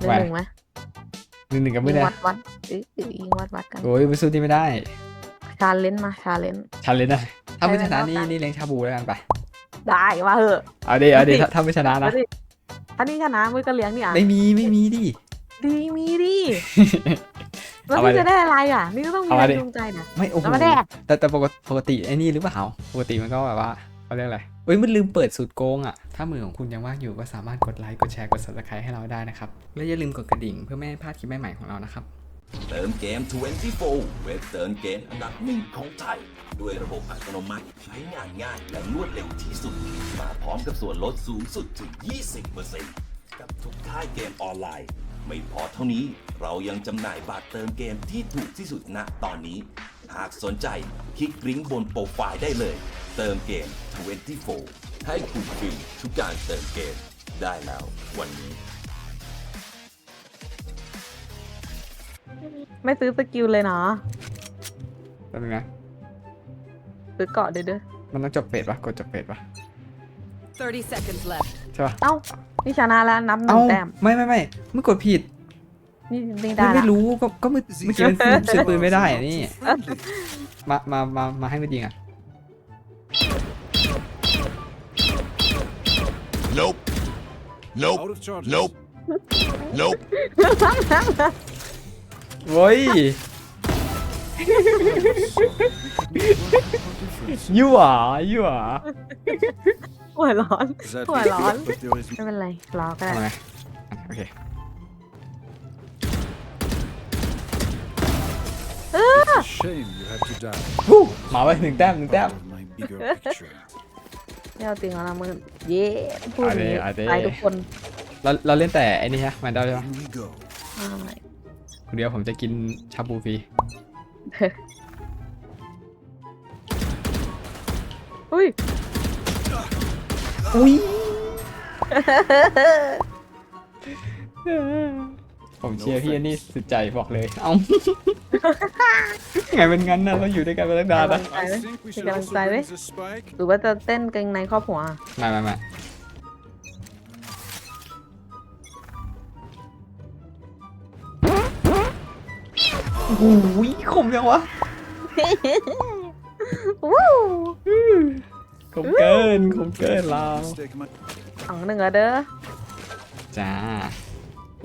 หนึ่งไปหนึ่งไหมหนึ่งหนึ่งกับยิไม่งได้วัดวัดเอ้ยยิงวัดวัดกันโอ้ยไปสู้ที่ไม่ได้ชาเลนจ์มาชาเลนจ์ชันเลยนะถ้าไม่ชนะไปนี่แล้วกันนี่เลี้ยงชาบูแล้วกันไป ได้ว่าเหอะเอาดิเอาดิเฮ้ยถ้าถ้าไม่ชนะนะเอาดิถ้านี่ชนะมือก็เลี้ยงนี่อะไม่มีไม่มีดิดีมีดิแล้วเอามานี่ดิจะได้อะไรอะ นี่ก็ต้องมีเอาแรมางดิจูงใจนะไม่โอ้โหแล้วมาแดกแต่แต่ปกติปกติไอ้นี่หรือเปล่าปกติมันก็แบบว่า เขาเรียกอะไรเอ้ยมันลืมเปิดสูตรโกงอะ ถ้ามือของคุณยังว่างอยู่ก็สามารถกดไลค์ กดแชร์ กด subscribe ให้เราได้นะครับ และอย่าลืมกดกระดิ่งเพื่อไม่ให้พลาดคลิปใหม่ๆของเรานะครับ เติมเกม 24 เว็บเติมเกมอันดับหนึ่งของไทย ด้วยระบบอัตโนมัติใช้งานง่ายและรวดเร็วที่สุด มาพร้อมกับส่วนลดสูงสุดถึง 20%กับทุกค่ายเกมออนไลน์ ไม่พอเท่านี้เรายังจำหน่ายบัตรเติมเกมที่ถูกที่สุดณตอนนี้ หากสนใจคลิกลิงก์บนโปรไฟล์ได้เลย เติมเกม 24 ให้คุณฟรีทุกการเติมเกมได้แล้ววันนี้ ไม่ซื้อสกิลเลยเนาะแป๊บนึงนะ ซื้อเกาะเด้อเด้อมันต้องจบเป็ดปะกดจบเป็ดปะ30 seconds left. ใช่ปะเอ้า นี่ชนะแล้วนับหนึ่เอ้างแต้ม ไม่ไม่ไม่ไม่กดผิดนี่นี่ไม่ได้ไม่ละ รู้ก็ก็เมื่อเมื่อกี้มันซื้อซื้อปืนไม่ได้อะนี่ มามามามาให้มันยิงอะ Nope. Nope. Out of charges. Nope. Nope. โว้ย ยั่วยั่วหัวร้อน That Well, is on. good, but there is ไม่เป็นไรรอก็ได้ทำไงอะโอเค it's a shame you had to die. ฮู้มาไว้หนึ่งแต้มหนึ่งแต้ม Of my bigger picture. ไม่เอาจริงแล้วนะมึงเย้พูดอย่างนี้เอาดิไปเอาดิทุกคนเราเราเล่นแต่ไอ้นี่ฮะมันได้ใช่ปะ In we go. อ่าคนเดียวผมจะกินชาบูฟรีอุ้ยอุ้ย ผมเชียร์พี่อันนี่สุดใจบอกเลย เอ้าไงเป็นงั้นนะเราอยู่ด้วยกันมาตั้งนานนะ I think we should Kailangan also tayo bring eh. the spike. หรือว่าจะเต้นเกงในครอบหัวไม่ไม่ไม่โอ้โหคมยังวะวู้คมเกินคมเกินเรา Mistake my สองหนึ่งอะเด้อจ้า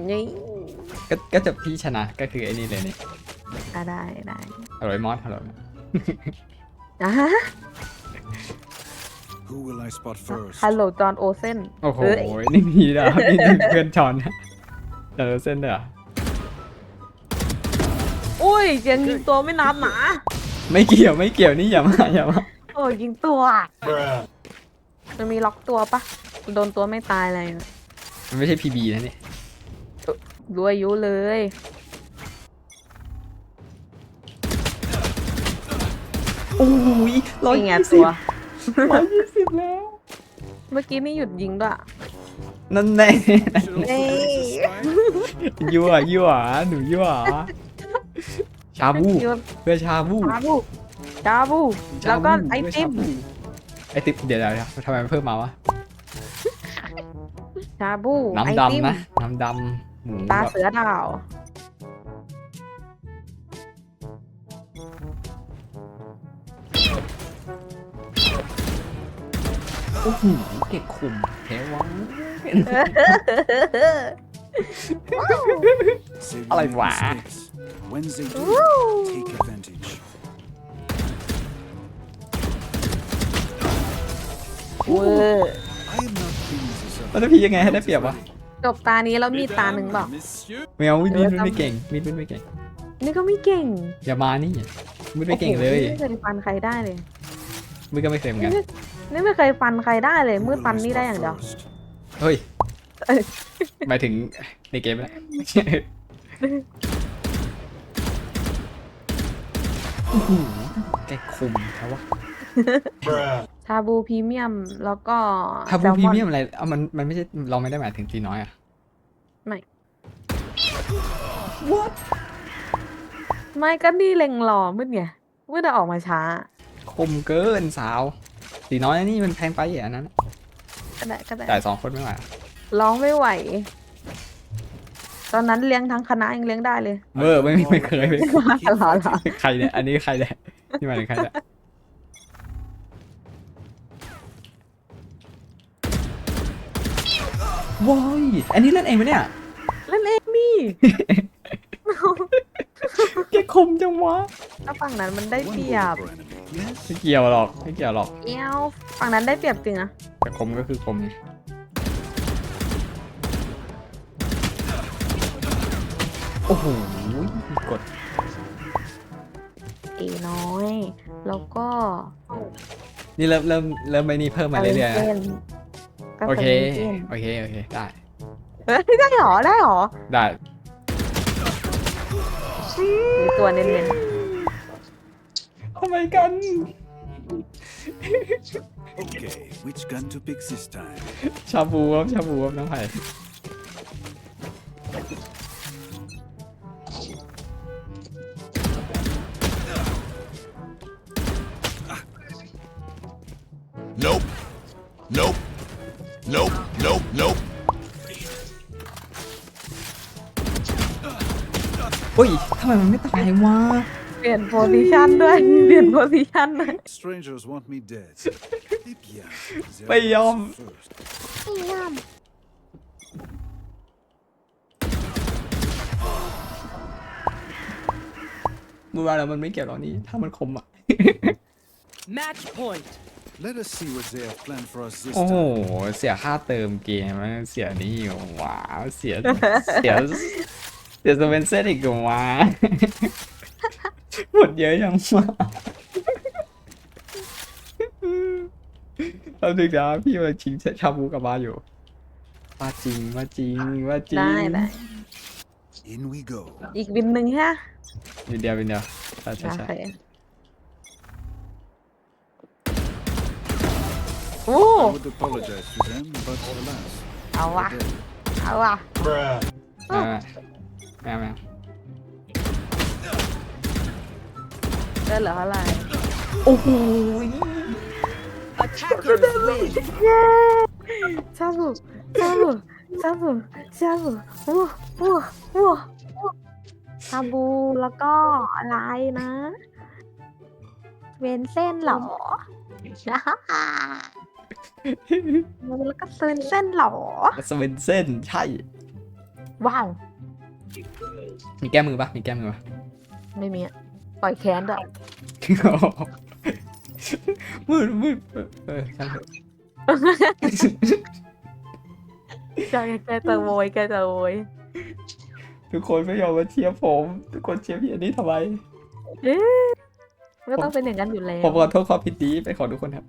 นี่ ก็ก็จะพี่ชนะก็คือไอ้นี่เลยนี่อะได้ได้อร่อยมอสอร่อยมอสอะ Who will I spot first? ฮัลโหลจอห์นโอเซนโอ้โหเอ้ยนี่มีแล้วนี่นี่เพื่อนชอนนะเดอเส้นเด้ออุ้ยยังยิงตัวไม่นับหนาไม่เกี่ยวไม่เกี่ยวนี่อย่ามาอย่ามาโอ้ยยิงตัวมันมีล็อกตัวปะโดนตัวไม่ตายอะไรนะมันไม่ใช่พีบีนะนี่ รู้อายุเลย โอ้ยร้อยนี่ไงยี่ตัสิบว ร้อยยี่สิบแล้ว เมื่อกี้นี่หยุดยิงด้วยนั่นแน่ Should also bring the spike. ยั่วยั่วหนูยั่วชาบูคิดว่าเพื่อชาบูชาบูชาบูชาบูแล้วก็ไอเพื่ติมชาบูไอติมเดี๋ยวเดี๋ยวเดี๋ยวทำไมมันเพิ่มมาวะชาบูไอน้ำติมดำนะน้ำดำ หมูตาแบบเสือดาว โอ้โหเก็บขุมแท้วัง Save I like your wah. mistakes. When they do, take advantage. เวอร์ I am not bringing this up. แล้วจะพี่ยังไงให้ได้เปรียบวะ จบตานี้แล้วมีตาหนึ่งเปล่า Messieurs, ไม่เอามีดเออมันทำไม่เก่งมีดมันไม่เก่งนี่ก็ไม่เก่งอย่ามานี่มีดไม่เก่งเลยโอ้โหไม่เคยฟันใครได้เลยมือก็ไม่เคยเหมือนกันนี่ไม่เคยฟันใครได้เลย who มืด will ฟัน I นี่ได้ spot อย่างเดียว first? เฮ้ยเอ้ย หมายถึงในเกมนะโอ้โหแกคุมเขาวะ ชาบูพรีเมียมแล้วก็ถ้าบูแซลพรีอนเมียมอะไรเอามันมันไม่ใช่เราไม่ได้หมายถึงตีน้อยอะไม่ก็นี่เล็งหล่อมืดไงมืดจะออกมาช้า คมเกินสาวตีน้อยนี่มันแพงไปอย่างนั้นก็ได้ก็ได้จ่ายสองคนไม่ไหวอะร้องไม่ไหว ตอนนั้นเลี้ยงทั้งคณะยังเลี้ยงได้เลยเวอร์ไม่ไม่เคยไม่เคยหรอหรอใครเนี่ยอันนี้ใครเนี่ยนี่หมายถึงใครเนี่ย ว้ายอันนี้เล่นเองไหมเนี่ยเล่นเองนี่แกคมจังวะถ้าฝั่งนั้นมันได้ One เปรีย bullet บ per enemy. Yes. ไม่เกี่ยวหรอกไม่เกี่ยวหรอกเอี้ยวฝั่งนั้นได้เปรียบจริงนะแต่คมก็คือคมไงโอ้โหกดเอน้อย แล้วก็ นี่เริ่มเริ่มเริ่มไปนี่เพิ่มมาเรื่อยๆนะล่น ก็โอเคสวิงล่นโอเค โอเค ได้เฮ้ยได้หรอ ได้หรอได้ มีตัวเน้นทำไมกัน Okay, which gun to pick this time? ชาบูครับ ชาบูครับน้องไผ่ อุ้ยทำไมมันไม่ตายวะๆเปลี่ยนโพซิชันด้วย เปลี่ยนโพซิชันด้วย Strangers want me dead. Eh bien, they are ไม่ยอม first. มือว่าแล้วมันไม่เกี่ยวหรอกนี่ถ้ามันคมอะ Match point. Let us see what they have planned for us this โอ้โห time. เสียค่าเติมเกมมันเสียนี่อยู่ว้าวเสีย เสีย เสียสเปนเซอร์อีกอยู่ว้าหมดเยอะยังวะเราถึงนะพี่มาชิงชาบูกับมาอยู่ว่าจริงว่าจริงว่าจริงได้ได้ In we go. อีกวินหนึ่งฮะวินเดียววินเดียวใช่ใช่โอใช่เคโอ้ I would apologize to them, but alas, เอาวะ they're dead. เอาวะ ไม่ไม่ไม่ไม่เลือดเหลือเท่าไหร่โอ้โห Attackers win. เย้ชาบูชาบูชาบูชาบูว้าวว้าวว้าวชาบูแล้วก็อะไรนะ เวนเส้นเหรอ แล้วก็เซนเส้นเหรอ สเวนเซ่นใช่ ว้าว มีแก้มือปะมีแก้มือปะไม่มีอะปล่อยแค้นด้วยมืดมืดเออเออช่างเถอะแกแกจะโวยแกจะโวยทุกคนไม่ยอมมาเชียร์ผม ทุกคนเชียร์พี่อันนี้ทำไมเอ๊ะมันก็ต้องเป็นอย่างนั้นอยู่แล้วผมขอโทษความผิดนี้ไปขอทุกคนครับ